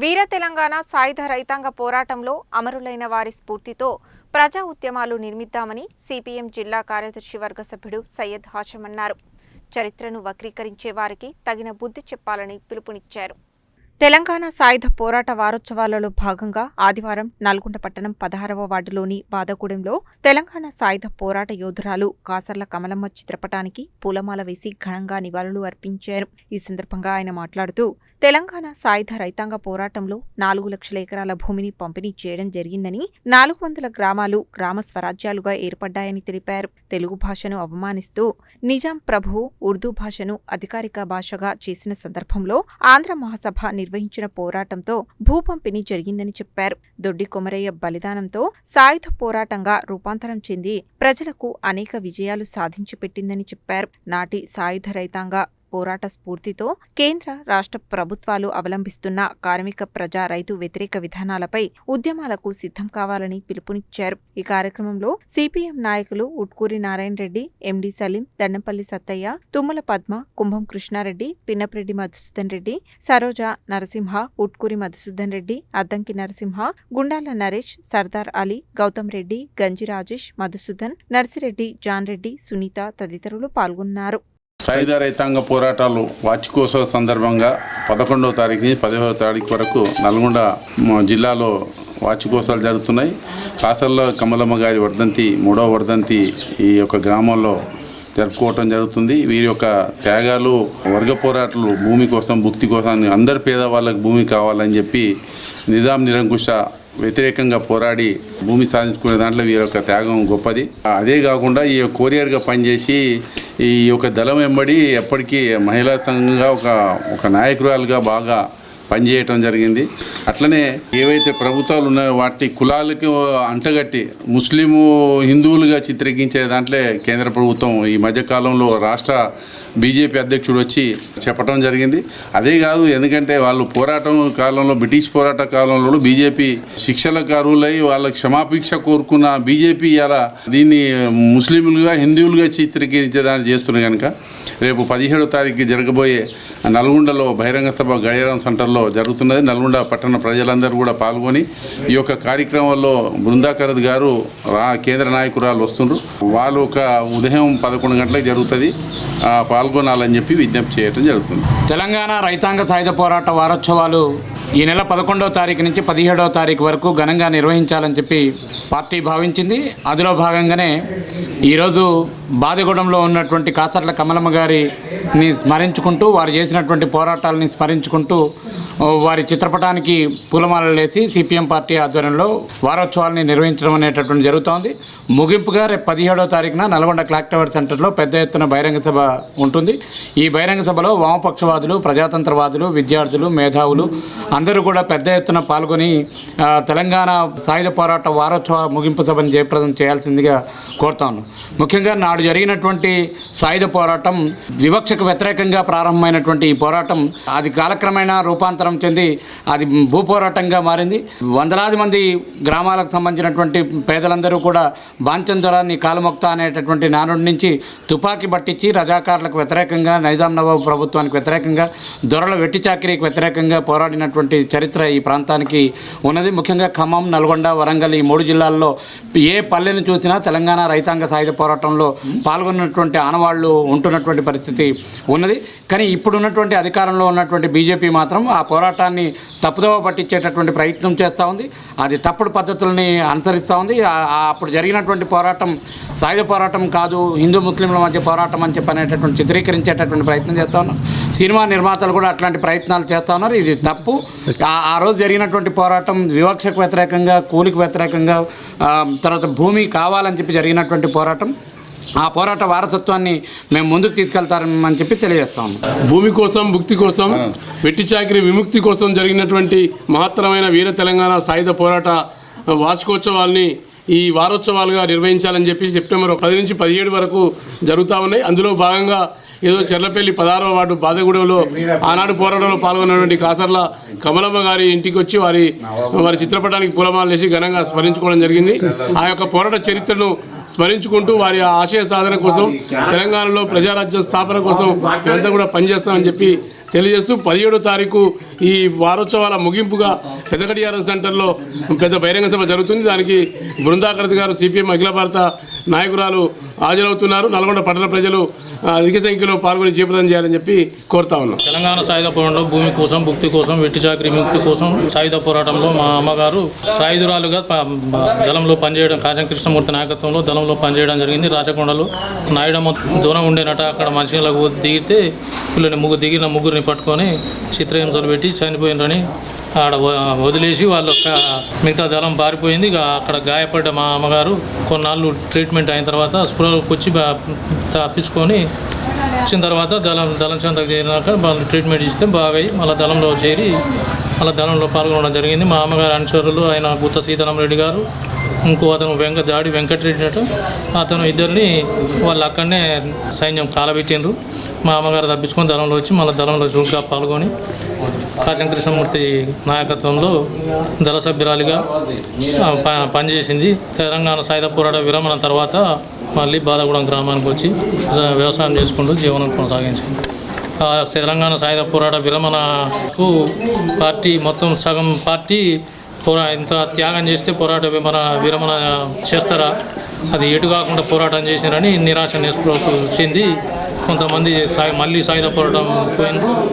వీర తెలంగాణ సాయుధ రైతాంగ పోరాటంలో అమరులైన వారి స్ఫూర్తితో ప్రజా ఉద్యమాలు నిర్మిద్దామని సిపిఎం జిల్లా కార్యదర్శి వర్గ సభ్యుడు సయ్యద్ హాషం అన్నారు. చరిత్రను వక్రీకరించే వారికి తగిన బుద్ధి చెప్పాలని పిలుపునిచ్చారు. తెలంగాణ సాయుధ పోరాట వారోత్సవాలలో భాగంగా ఆదివారం నల్గొండ పట్టణం పదహారవ వార్డులోని బాదగూడెంలో తెలంగాణ సాయుధ పోరాట యోధురాలు కాసర్ల కమలమ్మ చిత్రపటానికి పూలమాల వేసి ఘనంగా నివాళులు అర్పించారు. ఈ సందర్భంగా ఆయన మాట్లాడుతూ తెలంగాణ సాయుధ రైతాంగ పోరాటంలో నాలుగు లక్షల ఎకరాల భూమిని పంపిణీ చేయడం జరిగిందని నాలుగు వందల గ్రామాలు గ్రామ స్వరాజ్యాలుగా ఏర్పడ్డాయని తెలిపారు. తెలుగు భాషను అవమానిస్తూ నిజాం ప్రభు ఉర్దూ భాషను అధికారిక భాషగా చేసిన సందర్భంలో ఆంధ్ర మహాసభ నిర్వహించిన పోరాటంతో భూపంపిణీ జరిగిందని చెప్పారు. దొడ్డి కొమరయ్య బలిదానంతో సాయుధ పోరాటంగా రూపాంతరం చెంది ప్రజలకు అనేక విజయాలు సాధించి పెట్టిందని చెప్పారు. నాటి సాయుధ రైతాంగ పోరాట స్ఫూర్తితో కేంద్ర రాష్ట్ర ప్రభుత్వాలు అవలంబిస్తున్న కార్మిక ప్రజా రైతు వ్యతిరేక విధానాలపై ఉద్యమాలకు సిద్ధం కావాలని పిలుపునిచ్చారు. ఈ కార్యక్రమంలో సిపిఎం నాయకులు ఉట్కూరి నారాయణ రెడ్డి ఎండి సలీం దండంపల్లి సత్తయ్య తుమ్మల పద్మ కుంభం కృష్ణారెడ్డి పిన్నప్రెడ్డి మధుసూదన్ రెడ్డి సరోజ నరసింహ ఉట్కూరి మధుసూదన్ రెడ్డి అద్దంకి నరసింహ గుండాల నరేష్ సర్దార్ అలీ గౌతమ్ రెడ్డి గంజి రాజేష్ మధుసూదన్ నర్సిరెడ్డి జాన్ రెడ్డి సునీత తదితరులు పాల్గొన్నారు. సాయుధ రైతాంగ పోరాటాలు వార్షికోత్సవ సందర్భంగా పదకొండవ తారీఖు నుంచి పదిహేవ తారీఖు వరకు నల్గొండ జిల్లాలో వార్షికోత్సవాలు జరుగుతున్నాయి. కాసల్లో కమలమ్మ గారి వర్ధంతి మూడవ వర్ధంతి ఈ యొక్క గ్రామంలో జరుపుకోవటం జరుగుతుంది. వీరి యొక్క త్యాగాలు వర్గ పోరాటాలు భూమి కోసం భుక్తి కోసం అందరి పేదవాళ్ళకి భూమి కావాలని చెప్పి నిజాం నిరంకుశ వ్యతిరేకంగా పోరాడి భూమి సాధించుకునే దాంట్లో వీరి యొక్క త్యాగం గొప్పది. అదే కాకుండా ఈ కొరియర్గా పనిచేసి ఈ యొక్క దళం వెంబడి ఎప్పటికీ మహిళా సంఘంగా ఒక ఒక నాయకురాలుగా బాగా పనిచేయటం జరిగింది. అట్లనే ఏవైతే ప్రభుత్వాలు ఉన్నాయో వాటి కులాలకు అంటగట్టి ముస్లిము హిందువులుగా చిత్రీకరించే దాంట్లో కేంద్ర ప్రభుత్వం ఈ మధ్యకాలంలో రాష్ట్ర బీజేపీ అధ్యక్షుడు వచ్చి చెప్పడం జరిగింది. అదే కాదు ఎందుకంటే వాళ్ళు పోరాటం కాలంలో బ్రిటిష్ పోరాట కాలంలో బీజేపీ శిక్షలకు అర్హులై వాళ్ళ క్షమాపీక్ష కోరుకున్న బీజేపీ ఇలా దీన్ని ముస్లింలుగా హిందువులుగా చిత్రీకరించేదాన్ని చేస్తున్నారు కనుక రేపు పదిహేడో తారీఖు జరగబోయే నల్గొండలో బహిరంగ సభ గడియారం సెంటర్లో జరుగుతున్నది. నల్గొండ పట్టణ ప్రజలందరూ కూడా పాల్గొని ఈ యొక్క కార్యక్రమంలో బృందాకరద్ గారు రా కేంద్ర నాయకురాలు వస్తుండ్రు. వాళ్ళు ఒక ఉదయం పదకొండు గంటలకు జరుగుతుంది. ఆ, పాల్గొనాలని చెప్పి విజ్ఞప్తి చేయడం జరుగుతుంది. తెలంగాణ రైతాంగ సాయుధ పోరాట వారోత్సవాలు ఈ నెల పదకొండవ తారీఖు నుంచి పదిహేడవ తారీఖు వరకు ఘనంగా నిర్వహించాలని చెప్పి పార్టీ భావించింది. అందులో భాగంగానే ఈరోజు బాదిగూడెంలో ఉన్నటువంటి కాసర్ల కమలమ్మ గారిని స్మరించుకుంటూ వారు చేసినటువంటి పోరాటాలని స్మరించుకుంటూ వారి చిత్రపటానికి పూలమాలలు వేసి సిపిఎం పార్టీ ఆధ్వర్యంలో వారోత్సవాల్ని నిర్వహించడం అనేటటువంటి జరుగుతోంది. ముగింపుగా రేపు పదిహేడో తారీఖున నల్గొండ క్లాక్ టవర్ సెంటర్లో పెద్ద ఎత్తున బహిరంగ సభ ఉంటుంది. ఈ బహిరంగ సభలో వామపక్షవాదులు ప్రజాతంత్రవాదులు విద్యార్థులు మేధావులు అందరూ కూడా పెద్ద ఎత్తున పాల్గొని తెలంగాణ సాయుధ పోరాట వారోత్సవ ముగింపు సభను జయప్రదం చేయాల్సిందిగా కోరుతాను. ముఖ్యంగా నాడు జరిగినటువంటి సాయుధ పోరాటం వివక్షకు వ్యతిరేకంగా ప్రారంభమైనటువంటి ఈ పోరాటం అది కాలక్రమేణా రూపాంతరం చెంది అది భూపోరాటంగా మారింది. వందలాది మంది గ్రామాలకు సంబంధించినటువంటి పేదలందరూ కూడా బాంచందొరాన్ని కాలుమొక్త అనేటటువంటి నానుడి నుంచి తుపాకీ పట్టించి రజాకారులకు వ్యతిరేకంగా నైజాం నవాబు ప్రభుత్వానికి వ్యతిరేకంగా దొరల వెట్టి చాకరీకి వ్యతిరేకంగా పోరాడినటువంటి చరిత్ర ఈ ప్రాంతానికి ఉన్నది. ముఖ్యంగా ఖమ్మం నల్గొండ వరంగల్ ఈ మూడు జిల్లాల్లో ఏ పల్లెని చూసినా తెలంగాణ రైతాంగ సాయుధ పోరాటంలో పాల్గొన్నటువంటి ఆనవాళ్ళు ఉంటున్నటువంటి పరిస్థితి ఉన్నది. కానీ ఇప్పుడున్నటువంటి అధికారంలో ఉన్నటువంటి బీజేపీ మాత్రం ఆ పోరాటాన్ని తప్పుదోవ పట్టించేటటువంటి ప్రయత్నం చేస్తూ ఉంది. అది తప్పుడు పద్ధతుల్ని అనుసరిస్తూ ఉంది. అప్పుడు జరిగినటువంటి పోరాటం సాయుధ పోరాటం కాదు హిందూ ముస్లింల మధ్య పోరాటం అని చెప్పి అనేటటువంటి చిత్రీకరించేటటువంటి ప్రయత్నం చేస్తూ ఉన్నారు. సినిమా నిర్మాతలు కూడా అట్లాంటి ప్రయత్నాలు చేస్తూ ఉన్నారు. ఇది తప్పు. ఆ- రోజు జరిగినటువంటి పోరాటం వివక్షకు వ్యతిరేకంగా కూలికి వ్యతిరేకంగా తర్వాత భూమి కావాలని చెప్పి జరిగినటువంటి పోరాటం ఆ పోరాట వారసత్వాన్ని మేము ముందుకు తీసుకెళ్తామని చెప్పి తెలియజేస్తాము. భూమి కోసం భుక్తి కోసం వెట్టి చాకిరి విముక్తి కోసం జరిగినటువంటి మహత్తరమైన వీర తెలంగాణ సాయుధ పోరాట వార్షికోత్సవాల్ని ఈ వారోత్సవాలుగా నిర్వహించాలని చెప్పి సెప్టెంబర్ పది నుంచి పదిహేడు వరకు జరుగుతూ ఉన్నాయి. అందులో భాగంగా ఏదో చెర్లపల్లి పదహారవ వార్డు బాధగూడెంలో ఆనాడు పోరాటంలో పాల్గొన్నటువంటి కాసర్ల కమలమ్మ గారి ఇంటికి వచ్చి వారి వారి చిత్రపటానికి పూలమాలు వేసి ఘనంగా స్మరించుకోవడం జరిగింది. ఆ యొక్క పోరాట చరిత్రను స్మరించుకుంటూ వారి ఆశయ సాధన కోసం తెలంగాణలో ప్రజారాజ్యం స్థాపన కోసం మేమంతా కూడా పనిచేస్తామని చెప్పి తెలియజేస్తూ పదిహేడో తారీఖు ఈ వారోత్సవాల ముగింపుగా పెద్దగడియారం సెంటర్లో పెద్ద బహిరంగ సభ జరుగుతుంది. దానికి బృందాకరతి గారు సిపిఎం అఖిల భారత నాయకురాలు హాజరవుతున్నారు. నల్గొండ పట్టణ ప్రజలు అధిక సంఖ్యలో పాల్గొని జీవితం చేయాలని చెప్పి కోరుతా ఉన్నాం. తెలంగాణ సాయుధ పోరాటంలో భూమి కోసం భుక్తి కోసం వెట్టి చాకరీ ముక్తి కోసం సాయుధ పోరాటంలో మా అమ్మగారు సాయుధురాలుగా దళంలో పనిచేయడం కాజం కృష్ణమూర్తి నాయకత్వంలో దళంలో పనిచేయడం జరిగింది. రాచకొండలో నాయుడమ్మ దూరం ఉండేనట. అక్కడ మనుషులకు దిగితే వీళ్ళని ముగ్గురు దిగిన ముగ్గురు ముగ్గురిని పట్టుకొని చిత్రహింసలు పెట్టి చనిపోయినరని ఆడ వదిలేసి వాళ్ళ మిగతా దళం పారిపోయింది. ఇక అక్కడ గాయపడ్డ మా అమ్మగారు కొన్నాళ్ళు ట్రీట్మెంట్ అయిన తర్వాత స్పృహలోకి వచ్చి తప్పించుకొని వచ్చిన తర్వాత దళం దళం చెంతకు చేరినాక వాళ్ళు ట్రీట్మెంట్ ఇస్తే బాగయ్యి మళ్ళీ దళంలో చేరి మళ్ళీ దళంలో పాల్గొనడం జరిగింది. మా అమ్మగారు అనుచరులు ఆయన గుత్త సీతారామరెడ్డి గారు ఇంకో అతను వెంక దాడి వెంకటరెడ్డి అటు అతను ఇద్దరిని వాళ్ళు అక్కడనే సైన్యం కాలబెట్టిండ్రు. మా అమ్మగారు తప్పించుకొని దళంలో వచ్చి మళ్ళీ దళంలో చురుగ్గా పాల్గొని కాచం కృష్ణమూర్తి నాయకత్వంలో దళ సభ్యురాలిగా ప- పనిచేసింది. తెలంగాణ సాయుధ పోరాట విరమణ తర్వాత మళ్ళీ బాదగూడెం గ్రామానికి వచ్చి వ్యవసాయం చేసుకుంటూ జీవనం కొనసాగించింది. తెలంగాణ సాయుధ పోరాట విరమణకు పార్టీ మొత్తం సగం పార్టీ పోరా ఇంత త్యాగం చేస్తే పోరాట విరమణ విరమణ చేస్తారా? అది ఎటు కాకుండా పోరాటం చేసిరని నిరాశ నిస్పృహకు చెంది కొంతమంది సాయి మళ్ళీ సాయుధ పోరాటం పోయింది